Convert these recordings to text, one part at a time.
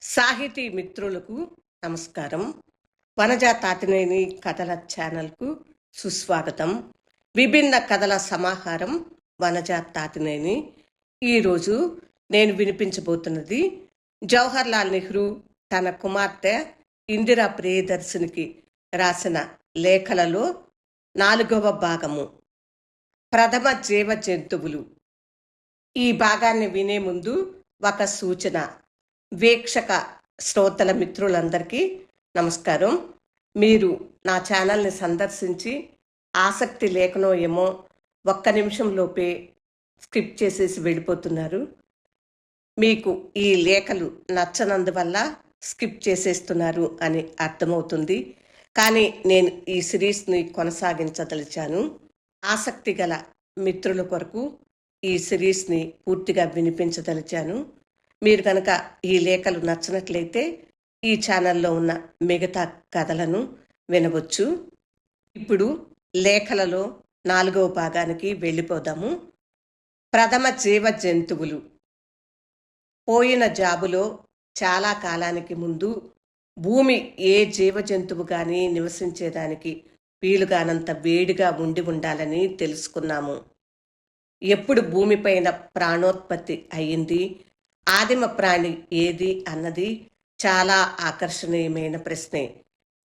సాహితీ మిత్రులకు నమస్కారం. వనజ తాతినేని కథల ఛానల్కు సుస్వాగతం. విభిన్న కథల సమాహారం వనజ తాతినేని. ఈరోజు నేను వినిపించబోతున్నది జవహర్లాల్ నెహ్రూ తన కుమార్తె ఇందిరా ప్రియదర్శినికి రాసిన లేఖలలో నాలుగవ భాగము. ప్రథమ జీవ జంతువులు. ఈ భాగాన్ని వినే ముందు ఒక సూచన. వీక్షక శ్రోతల మిత్రులందరికీ నమస్కారం. మీరు నా ఛానల్ని సందర్శించి ఆసక్తి లేకనో ఏమో ఒక్క నిమిషంలోపే స్కిప్ చేసేసి వెళ్ళిపోతున్నారు. మీకు ఈ లేఖలు నచ్చనందువల్ల స్కిప్ చేసేస్తున్నారు అని అర్థమవుతుంది. కానీ నేను ఈ సిరీస్ని కొనసాగించదలిచాను. ఆసక్తి గల మిత్రుల కొరకు ఈ సిరీస్ని పూర్తిగా వినిపించదలిచాను. మీరు కనుక ఈ లేఖలు నచ్చినట్లయితే ఈ ఛానల్లో ఉన్న మిగతా కథలను వినవచ్చు. ఇప్పుడు లేఖలలో నాలుగవ భాగానికి వెళ్ళిపోదాము. ప్రథమ జీవ జంతువులు. పోయిన జాబులో చాలా కాలానికి ముందు భూమి ఏ జీవ జంతువు కానీ నివసించేదానికి వీలుగానంత వేడిగా ఉండి ఉండాలని తెలుసుకున్నాము. ఎప్పుడు భూమిపైన ప్రాణోత్పత్తి అయ్యింది? ఆదిమ ప్రాణి ఏది అన్నది చాలా ఆకర్షణీయమైన ప్రశ్నే.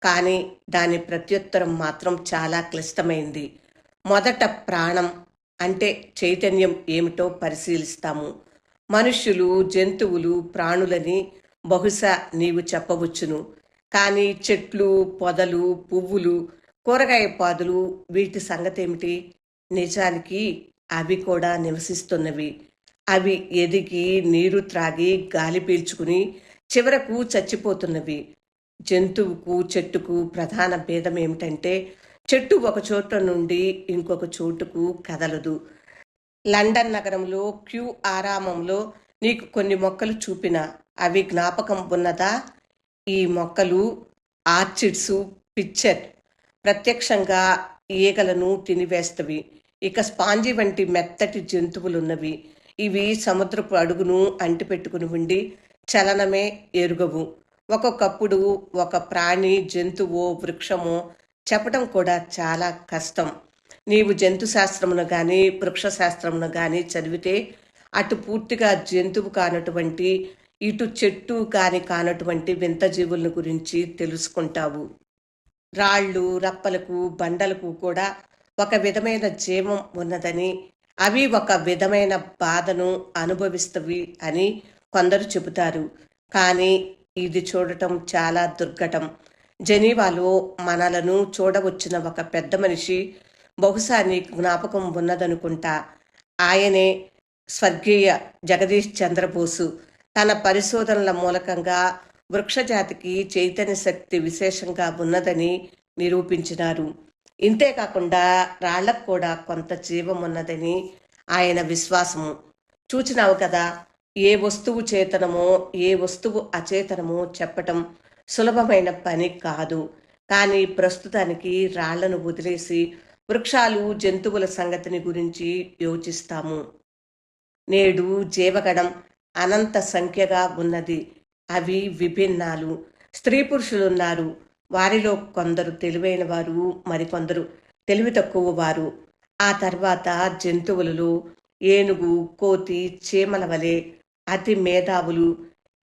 కానీ దాని ప్రత్యుత్తరం మాత్రం చాలా క్లిష్టమైంది. మొదట ప్రాణం అంటే చైతన్యం ఏమిటో పరిశీలిస్తాము. మనుష్యులు జంతువులు ప్రాణులని బహుశా నీవు చెప్పవచ్చును. కానీ చెట్లు పొదలు పువ్వులు కూరగాయ పాదులు వీటి సంగతేమిటి? నిజానికి అవి కూడా నివసిస్తున్నవి. అవి ఎదిగి నీరు త్రాగి గాలి పీల్చుకుని చివరకు చచ్చిపోతున్నవి. జంతువుకు చెట్టుకు ప్రధాన భేదం ఏమిటంటే చెట్టు ఒక చోట నుండి ఇంకొక చోటుకు కదలదు. లండన్ నగరంలో క్యూ ఆరామంలో నీకు కొన్ని మొక్కలు చూపిన. అవి జ్ఞాపకం ఉన్నదా? ఈ మొక్కలు ఆర్చిడ్స్ పిక్చర్ ప్రత్యక్షంగా ఈగలను తినివేస్తవి. ఇక స్పాంజి వంటి మెత్తటి జంతువులున్నవి. ఇవి సముద్రపు అడుగును అంటిపెట్టుకుని ఉండి చలనమే ఎరుగవు. ఒక్కొక్కప్పుడు ఒక ప్రాణి జంతువు వృక్షమో చెప్పడం కూడా చాలా కష్టం. నీవు జంతు శాస్త్రమును కానీ వృక్ష శాస్త్రమును కానీ చదివితే అటు పూర్తిగా జంతువు కానటువంటి ఇటు చెట్టు కాని కానటువంటి వింత జీవులను గురించి తెలుసుకుంటావు. రాళ్ళు రప్పలకు బండలకు కూడా ఒక విధమైన జీవం ఉన్నదని అవి ఒక విధమైన బాధను అనుభవిస్తవి అని కొందరు చెబుతారు. కానీ ఇది చూడటం చాలా దుర్ఘటం. జెనీవాలో మనలను చూడవచ్చిన ఒక పెద్ద మనిషి బహుశా నీకు జ్ఞాపకం ఉన్నదనుకుంటా. ఆయనే స్వర్గీయ జగదీష్ చంద్రబోసు. తన పరిశోధనల మూలకంగా వృక్షజాతికి చైతన్య శక్తి విశేషంగా ఉన్నదని నిరూపించినారు. ఇంతేకాకుండా రాళ్ళకు కూడా కొంత జీవం ఉన్నదని ఆయన విశ్వాసము. చూచినావు కదా ఏ వస్తువు చేతనమో ఏ వస్తువు అచేతనమో చెప్పటం సులభమైన పని కాదు. కానీ ప్రస్తుతానికి రాళ్ళను వదిలేసి వృక్షాలు జంతువుల సంగతిని గురించి యోచిస్తాము. నేడు జీవగణం అనంత సంఖ్యగా ఉన్నది. అవి విభిన్నాలు. స్త్రీ పురుషులున్నారు. వారిలో కొందరు తెలివైన వారు మరికొందరు తెలివి తక్కువ వారు ఆ తర్వాత జంతువులలో ఏనుగు కోతి చీమల వలె అతి మేధావులు.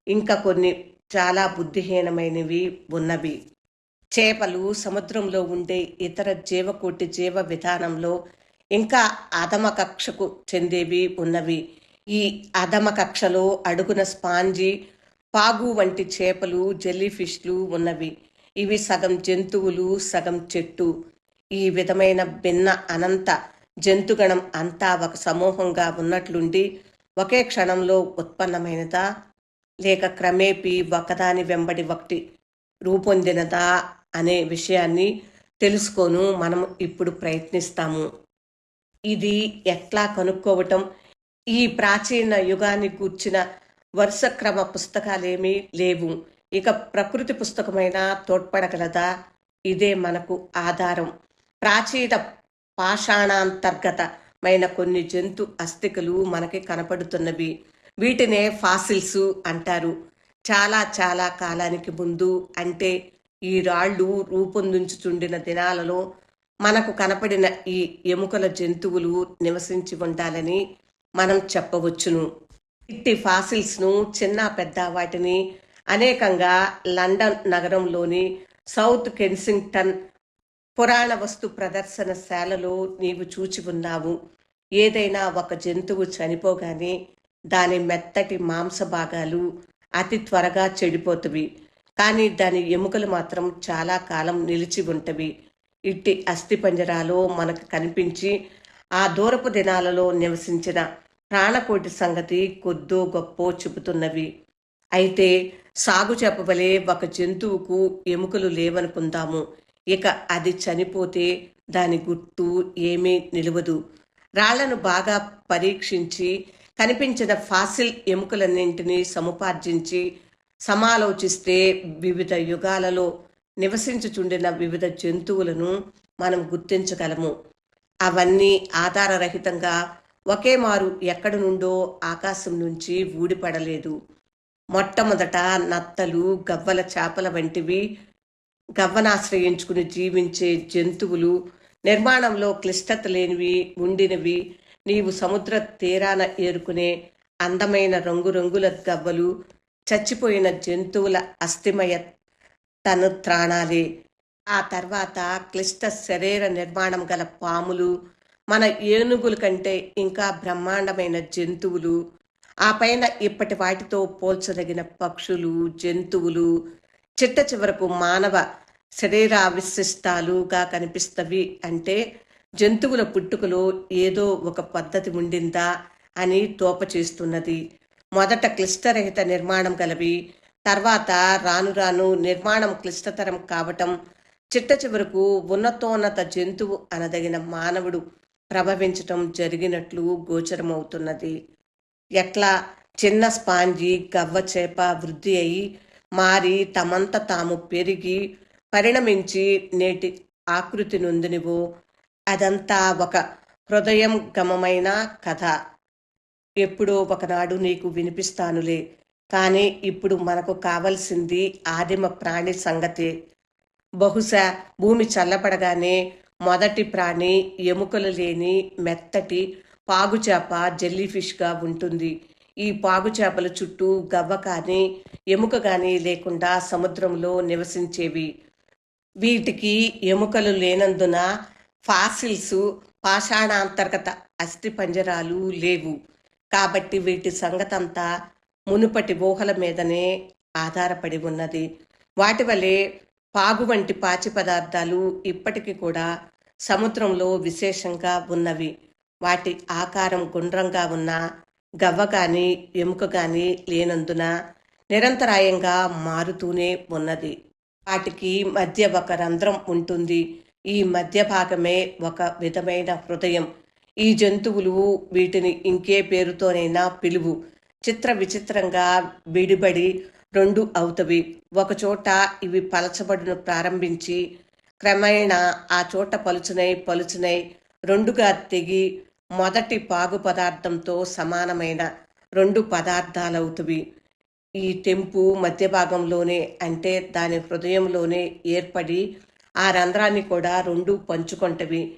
ఇంకా కొన్ని చాలా బుద్ధిహీనమైనవి ఉన్నవి. చేపలు సముద్రంలో ఉండే ఇతర జీవకోటి జీవ విధానంలో ఇంకా అధమ కక్షకు చెందేవి ఉన్నవి. ఈ అధమ కక్షలో అడుగున స్పాంజి పాగు వంటి చేపలు జెల్లీ ఫిష్లు ఉన్నవి. ఇవి సగం జంతువులు సగం చెట్టు. ఈ విధమైన భిన్న అనంత జంతుగణం అంతా ఒక సమూహంగా ఉన్నట్లుండి ఒకే క్షణంలో ఉత్పన్నమైనదా? లేక క్రమేపీ ఒకదాని వెంబడి ఒకటి రూపొందినదా అనే విషయాన్ని తెలుసుకోను మనం ఇప్పుడు ప్రయత్నిస్తాము. ఇది ఎట్లా కనుక్కోవటం? ఈ ప్రాచీన యుగాన్ని కూర్చిన వరుస క్రమ పుస్తకాలేమీ లేవు. ఇక ప్రకృతి పుస్తకమైన తోడ్పడగలదా? ఇదే మనకు ఆధారం. ప్రాచీన పాషాణాంతర్గతమైన కొన్ని జంతు అస్థికలు మనకి కనపడుతున్నవి. వీటినే ఫాసిల్స్ అంటారు. చాలా చాలా కాలానికి ముందు అంటే ఈ రాళ్ళు రూపొందించుచుండిన దినాలలో మనకు కనపడిన ఈ ఎముకల జంతువులు నివసించి ఉండాలని మనం చెప్పవచ్చును. ఇట్టి ఫాసిల్స్ను చిన్న పెద్ద వాటిని అనేకంగా లండన్ నగరంలోని సౌత్ కెన్సింగ్టన్ పురాణ వస్తు ప్రదర్శనశాలలో నీవు చూచి ఉన్నావు. ఏదైనా ఒక జంతువు చనిపోగానే దాని మెత్తటి మాంస భాగాలు అతి త్వరగా చెడిపోతవి. కానీ దాని ఎముకలు మాత్రం చాలా కాలం నిలిచి ఉంటవి. ఇట్టి అస్థిపంజరాలో మనకు కనిపించి ఆ దూరపు దినాలలో నివసించిన ప్రాణకోటి సంగతి కొద్దో గొప్పో చెబుతున్నవి. అయితే సాగు చెప్పవలే ఒక జంతువుకు ఎముకలు లేవనుకుందాము. ఇక అది చనిపోతే దాని గుర్తు ఏమీ నిలవదు. రాళ్ళను బాగా పరీక్షించి కనిపించిన ఫాసిల్ ఎముకలన్నింటినీ సముపార్జించి సమాలోచిస్తే వివిధ యుగాలలో నివసించుచుండిన వివిధ జంతువులను మనం గుర్తించగలము. అవన్నీ ఆధారరహితంగా ఒకే మారు ఎక్కడి నుండో ఆకాశం నుంచి ఊడిపడలేదు. మొట్టమొదట నత్తలు గవ్వల చేపల వంటివి గవ్వనాశ్రయించుకుని జీవించే జంతువులు నిర్మాణంలో క్లిష్టత లేనివి ఉండినవి నీవు సముద్ర తీరాన ఏరుకునే అందమైన రంగురంగుల గవ్వలు చచ్చిపోయిన జంతువుల అస్థిమయ తను త్రాణాలే. ఆ తర్వాత క్లిష్ట శరీర నిర్మాణం గల పాములు మన ఏనుగుల కంటే ఇంకా బ్రహ్మాండమైన జంతువులు ఆ పైన ఇప్పటి వాటితో పోల్చదగిన పక్షులు జంతువులు చిట్ట చివరకు మానవ శరీరావిశిష్టాలుగా కనిపిస్తవి అంటే జంతువుల పుట్టుకలో ఏదో ఒక పద్ధతి ఉండిందా అని తోప చేస్తున్నది. మొదట క్లిష్టరహిత నిర్మాణం గలవి తర్వాత రాను రాను నిర్మాణం క్లిష్టతరం కావటం చిట్ట చివరకు ఉన్నతోన్నత జంతువు అనదగిన మానవుడు ప్రభవించటం జరిగినట్లు గోచరమవుతున్నది. ఎట్లా చిన్న స్పాంజి గవ్వ చేప వృద్ధి అయి మారి తమంత తాము పెరిగి పరిణమించి నేటి ఆకృతి నొందినివో. అదంతా ఒక హృదయం గమమైన కథ. ఎప్పుడో ఒకనాడు నీకు వినిపిస్తానులే. కానీ ఇప్పుడు మనకు కావలసింది ఆదిమ ప్రాణి సంగతే. బహుశా భూమి చల్లపడగానే మొదటి ప్రాణి ఎముకలు లేని మెత్తటి పాగు చేప జెల్లీ ఫిష్గా ఉంటుంది. ఈ పాగు చేపల చుట్టూ గవ్వ కానీ ఎముక కానీ లేకుండా సముద్రంలో నివసించేవి. వీటికి ఎముకలు లేనందున ఫాసిల్స్ పాషాణాంతర్గత అస్థి పంజరాలు లేవు. కాబట్టి వీటి సంగతంతా మునుపటి ఊహల మీదనే ఆధారపడి ఉన్నది. వాటి వలె పాగు వంటి పాచి పదార్థాలు ఇప్పటికీ కూడా సముద్రంలో విశేషంగా ఉన్నవి. వాటి ఆకారం గుండ్రంగా ఉన్న గవ్వ కానీ ఎముక కానీ లేనందున నిరంతరాయంగా మారుతూనే ఉన్నది. వాటికి మధ్య ఒక రంధ్రం ఉంటుంది. ఈ మధ్య భాగమే ఒక విధమైన హృదయం. ఈ జంతువులు వీటిని ఇంకే పేరుతోనైనా పిలువు. చిత్ర విచిత్రంగా విడిబడి రెండు అవుతవి. ఒకచోట ఇవి పలచబడును ప్రారంభించి క్రమేణా ఆ చోట పలుచునై పలుచునై రెండుగా తెగి మొదటి పాగు పదార్థంతో సమానమైన రెండు పదార్థాలవుతవి. ఈ టెంపు మధ్య భాగంలోనే అంటే దాని హృదయంలోనే ఏర్పడి ఆ రంధ్రాన్ని కూడా రెండు పంచుకొంటవి.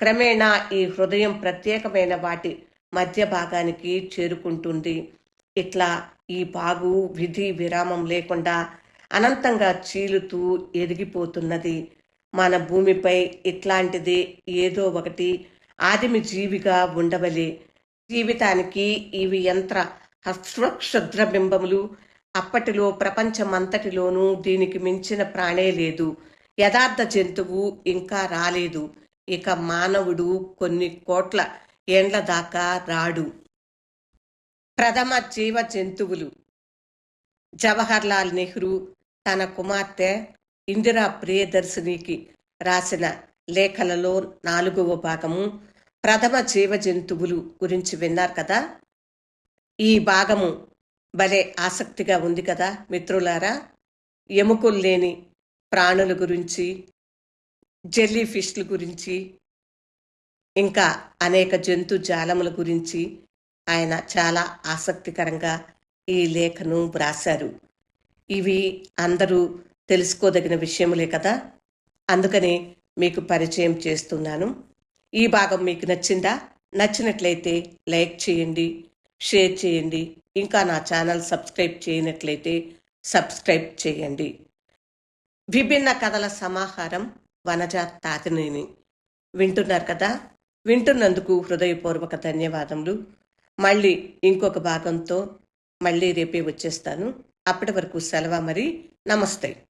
క్రమేణా ఈ హృదయం ప్రత్యేకమైన వాటి మధ్య భాగానికి చేరుకుంటుంది. ఇట్లా ఈ పాగు విధి విరామం లేకుండా అనంతంగా చీలుతూ ఎదిగిపోతున్నది. మన భూమిపై ఇట్లాంటిది ఏదో ఒకటి ఆదిమి జీవిగా ఉండవలే. జీవితానికి ఇవి యంత్ర హస్వక్షుద్ర బింబములు అప్పటిలో ప్రపంచమంతటిలోనూ దీనికి మించిన ప్రాణే లేదు. యథార్థ జంతువు ఇంకా రాలేదు. ఇక మానవుడు కొన్ని కోట్ల ఏండ్ల దాకా రాడు. ప్రథమ జీవ జంతువులు. జవహర్లాల్ నెహ్రూ తన కుమార్తె ఇందిరా ప్రియదర్శినికి రాసిన లేఖలలో నాలుగవ భాగము ప్రథమ జీవ జంతువులు గురించి విన్నారు కదా. ఈ భాగము భలే ఆసక్తిగా ఉంది కదా మిత్రులారా. ఎముకలు లేని ప్రాణుల గురించి జెల్లీ ఫిష్ల గురించి ఇంకా అనేక జంతు జాలముల గురించి ఆయన చాలా ఆసక్తికరంగా ఈ లేఖను వ్రాశారు. ఇవి అందరూ తెలుసుకోదగిన విషయములే కదా. అందుకనే మీకు పరిచయం చేస్తున్నాను. ఈ భాగం మీకు నచ్చిందా? నచ్చినట్లయితే లైక్ చేయండి షేర్ చేయండి ఇంకా నా ఛానల్ సబ్స్క్రైబ్ చేయనట్లయితే సబ్స్క్రైబ్ చేయండి. విభిన్న కథల సమాహారం వనజ తాతినేని. వింటున్నారు కదా? వింటున్నందుకు హృదయపూర్వక ధన్యవాదములు. మళ్ళీ ఇంకొక భాగంతో మళ్ళీ రేపే వచ్చేస్తాను. అప్పటి వరకు సెలవు మరి. నమస్తే.